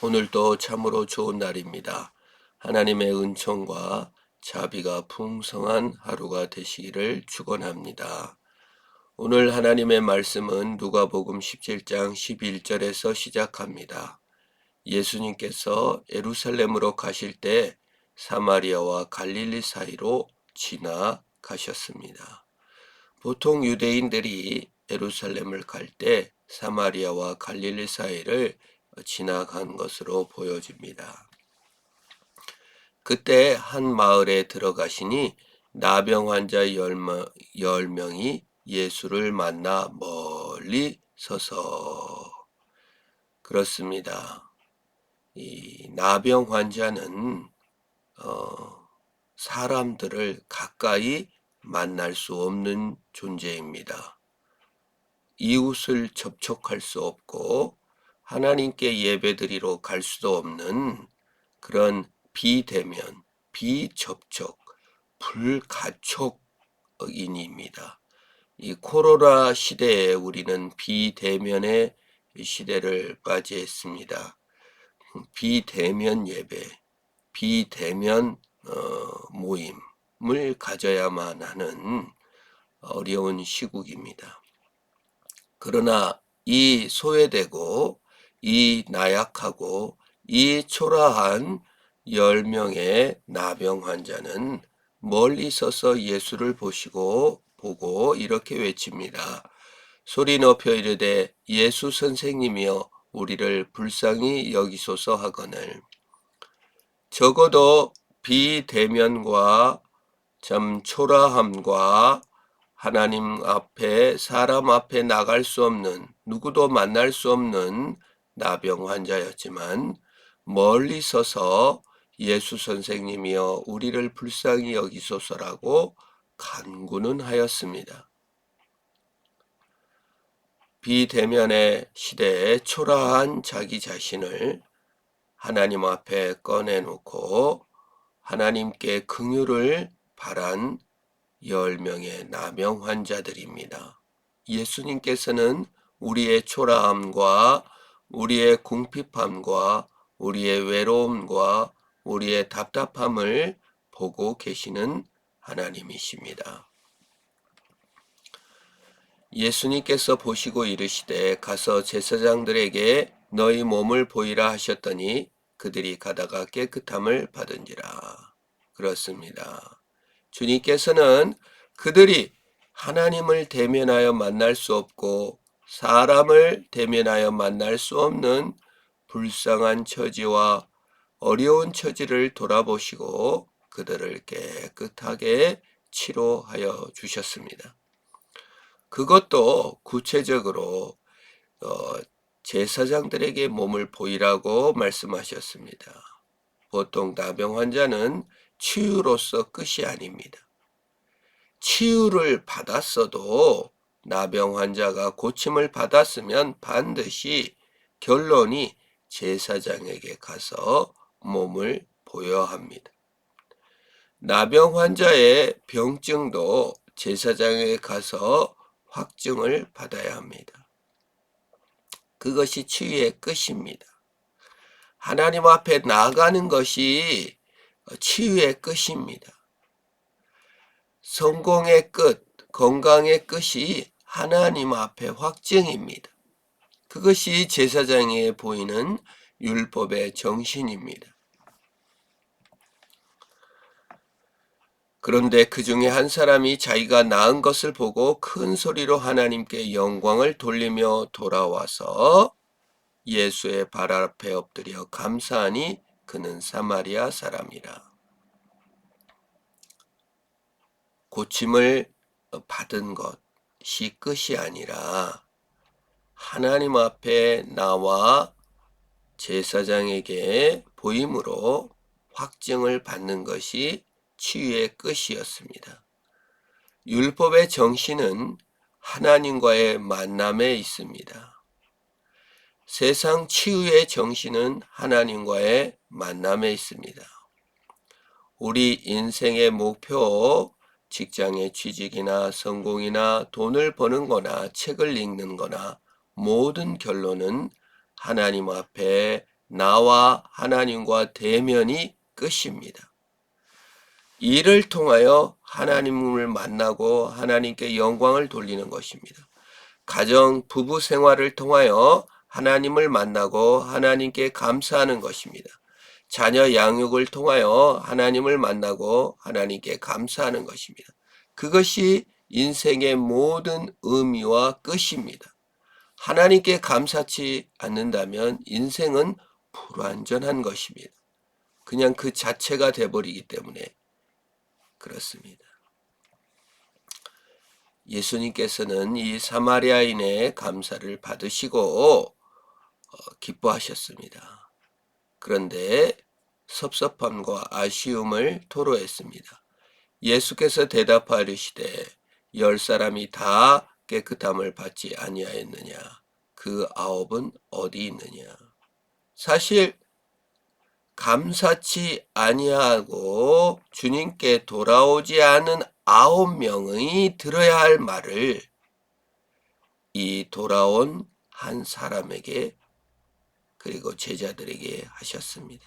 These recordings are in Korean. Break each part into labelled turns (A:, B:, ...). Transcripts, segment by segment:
A: 오늘도 참으로 좋은 날입니다. 하나님의 은총과 자비가 풍성한 하루가 되시기를 축원합니다. 오늘 하나님의 말씀은 누가복음 17장 11절에서 시작합니다. 예수님께서 예루살렘으로 가실 때 사마리아와 갈릴리 사이로 지나가셨습니다. 보통 유대인들이 예루살렘을 갈 때 사마리아와 갈릴리 사이를 지나간 것으로 보여집니다. 그때 한 마을에 들어가시니 나병 환자 열 명이 예수를 만나 멀리 서서 그렇습니다. 이 나병 환자는 어, 사람들을 가까이 만날 수 없는 존재입니다. 이웃을 접촉할 수 없고 하나님께 예배드리러 갈 수도 없는 그런 비대면, 비접촉, 불가촉인입니다. 이 코로나 시대에 우리는 비대면의 시대를 맞이했습니다. 비대면 예배, 비대면 어, 모임을 가져야만 하는 어려운 시국입니다. 그러나 이 소외되고 이 나약하고 이 초라한 열 명의 나병 환자는 멀리 서서 예수를 보시고 보고 이렇게 외칩니다. 소리 높여 이르되 예수 선생님이여 우리를 불쌍히 여기소서 하거늘 적어도 비대면과 참 초라함과 하나님 앞에 사람 앞에 나갈 수 없는 누구도 만날 수 없는 나병 환자였지만 멀리 서서 예수 선생님이여 우리를 불쌍히 여기소서라고 간구는 하였습니다. 비대면의 시대에 초라한 자기 자신을 하나님 앞에 꺼내놓고 하나님께 긍휼을 바란 열 명의 나병 환자들입니다. 예수님께서는 우리의 초라함과 우리의 궁핍함과 우리의 외로움과 우리의 답답함을 보고 계시는 하나님이십니다. 예수님께서 보시고 이르시되 가서 제사장들에게 너희 몸을 보이라 하셨더니 그들이 가다가 깨끗함을 받은지라. 그렇습니다. 주님께서는 그들이 하나님을 대면하여 만날 수 없고 사람을 대면하여 만날 수 없는 불쌍한 처지와 어려운 처지를 돌아보시고 그들을 깨끗하게 치료하여 주셨습니다. 그것도 구체적으로 어, 제사장들에게 몸을 보이라고 말씀하셨습니다. 보통 나병 환자는 치유로서 끝이 아닙니다. 치유를 받았어도 나병 환자가 고침을 받았으면 반드시 결론이 제사장에게 가서 몸을 보여야 합니다. 나병 환자의 병증도 제사장에 가서 확증을 받아야 합니다. 그것이 치유의 끝입니다. 하나님 앞에 나가는 것이 치유의 끝입니다. 성공의 끝, 건강의 끝이 하나님 앞에 확증입니다. 그것이 제사장에 보이는 율법의 정신입니다. 그런데 그 중에 한 사람이 자기가 나은 것을 보고 큰 소리로 하나님께 영광을 돌리며 돌아와서 예수의 발 앞에 엎드려 감사하니 그는 사마리아 사람이라. 고침을 받은 것 이 끝이 아니라 하나님 앞에 나와 제사장에게 보임으로 확증을 받는 것이 치유의 끝이었습니다. 율법의 정신은 하나님과의 만남에 있습니다. 세상 치유의 정신은 하나님과의 만남에 있습니다. 우리 인생의 목표, 직장의 취직이나 성공이나 돈을 버는 거나 책을 읽는 거나 모든 결론은 하나님 앞에 나와 하나님과 대면이 끝입니다. 이를 통하여 하나님을 만나고 하나님께 영광을 돌리는 것입니다. 가정, 부부 생활을 통하여 하나님을 만나고 하나님께 감사하는 것입니다. 자녀 양육을 통하여 하나님을 만나고 하나님께 감사하는 것입니다. 그것이 인생의 모든 의미와 끝입니다. 하나님께 감사치 않는다면 인생은 불완전한 것입니다. 그냥 그 자체가 돼버리기 때문에 그렇습니다. 예수님께서는 이 사마리아인의 감사를 받으시고 어, 기뻐하셨습니다. 그런데 섭섭함과 아쉬움을 토로했습니다. 예수께서 대답하시되 열 사람이 다 깨끗함을 받지 아니하였느냐 그 아홉은 어디 있느냐 사실 감사치 아니하고 주님께 돌아오지 않은 아홉 명이 들어야 할 말을 이 돌아온 한 사람에게 그리고 제자들에게 하셨습니다.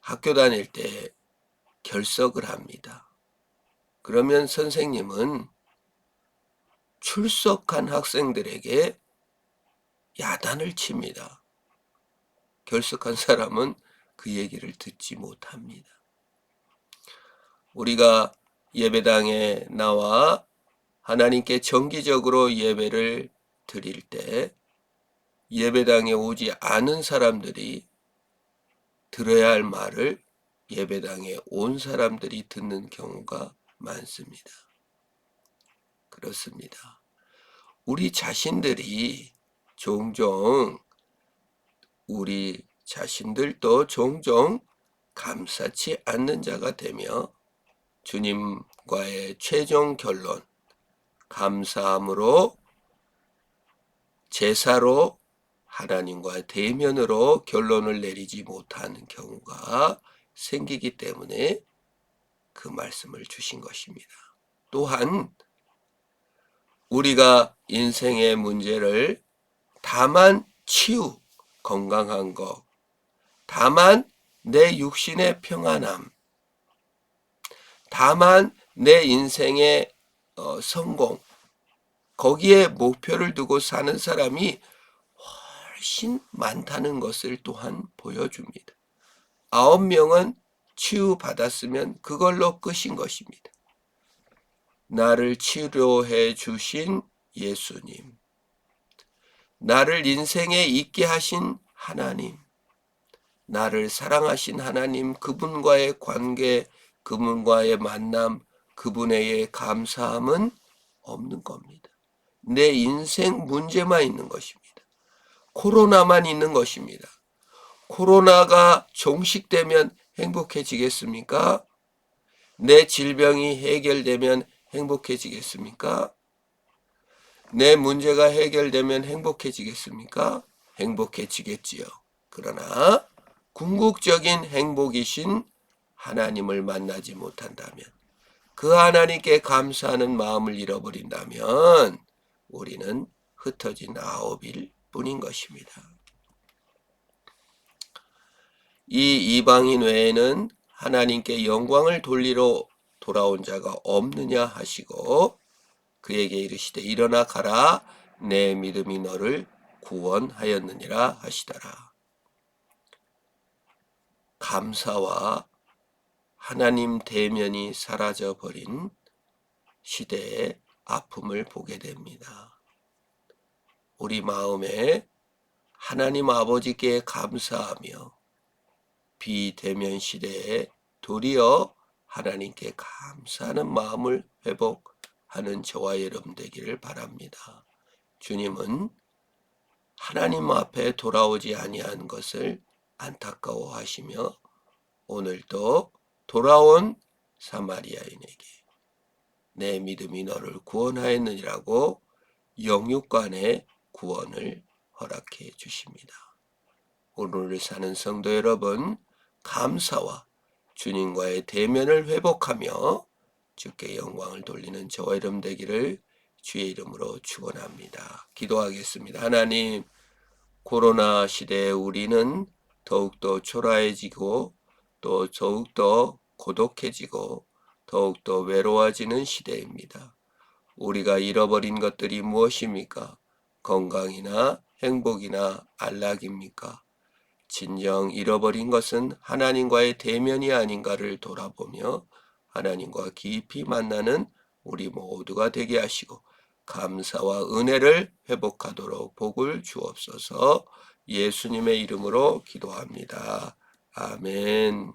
A: 학교 다닐 때 결석을 합니다. 그러면 선생님은 출석한 학생들에게 야단을 칩니다. 결석한 사람은 그 얘기를 듣지 못합니다. 우리가 예배당에 나와 하나님께 정기적으로 예배를 드릴 때 예배당에 오지 않은 사람들이 들어야 할 말을 예배당에 온 사람들이 듣는 경우가 많습니다. 그렇습니다. 우리 자신들이 종종 우리 자신들도 종종 감사치 않는 자가 되며 주님과의 최종 결론, 감사함으로 제사로 하나님과 대면으로 결론을 내리지 못하는 경우가 생기기 때문에 그 말씀을 주신 것입니다. 또한 우리가 인생의 문제를 다만 치유, 건강한 것, 다만 내 육신의 평안함, 다만 내 인생의 어, 성공, 거기에 목표를 두고 사는 사람이 훨씬 많다는 것을 또한 보여줍니다. 아홉 명은 치유받았으면 그걸로 끝인 것입니다. 나를 치료해 주신 예수님, 나를 인생에 있게 하신 하나님, 나를 사랑하신 하나님, 그분과의 관계, 그분과의 만남, 그분에게 감사함은 없는 겁니다. 내 인생 문제만 있는 것입니다. 코로나만 있는 것입니다. 코로나가 종식되면 행복해지겠습니까? 내 질병이 해결되면 행복해지겠습니까? 내 문제가 해결되면 행복해지겠습니까? 행복해지겠지요. 그러나 궁극적인 행복이신 하나님을 만나지 못한다면 그 하나님께 감사하는 마음을 잃어버린다면 우리는 흩어진 아홉일 뿐인 것입니다. 이 이방인 외에는 하나님께 영광을 돌리러 돌아온 자가 없느냐 하시고 그에게 이르시되 일어나 가라 내 믿음이 너를 구원하였느니라 하시더라. 감사와 하나님 대면이 사라져 버린 시대의 아픔을 보게 됩니다. 우리 마음에 하나님 아버지께 감사하며 비대면 시대에 도리어 하나님께 감사하는 마음을 회복하는 저와 여러분 되기를 바랍니다. 주님은 하나님 앞에 돌아오지 아니한 것을 안타까워하시며 오늘도 돌아온 사마리아인에게 내 믿음이 너를 구원하였느니라고 영육간의 구원을 허락해 주십니다. 오늘을 사는 성도 여러분, 감사와 주님과의 대면을 회복하며 주께 영광을 돌리는 저와 이름 되기를 주의 이름으로 축원합니다. 기도하겠습니다. 하나님, 코로나 시대에 우리는 더욱더 초라해지고 또 더욱더 고독해지고 더욱더 외로워지는 시대입니다. 우리가 잃어버린 것들이 무엇입니까? 건강이나 행복이나 안락입니까? 진정 잃어버린 것은 하나님과의 대면이 아닌가를 돌아보며 하나님과 깊이 만나는 우리 모두가 되게 하시고 감사와 은혜를 회복하도록 복을 주옵소서 예수님의 이름으로 기도합니다. 아멘.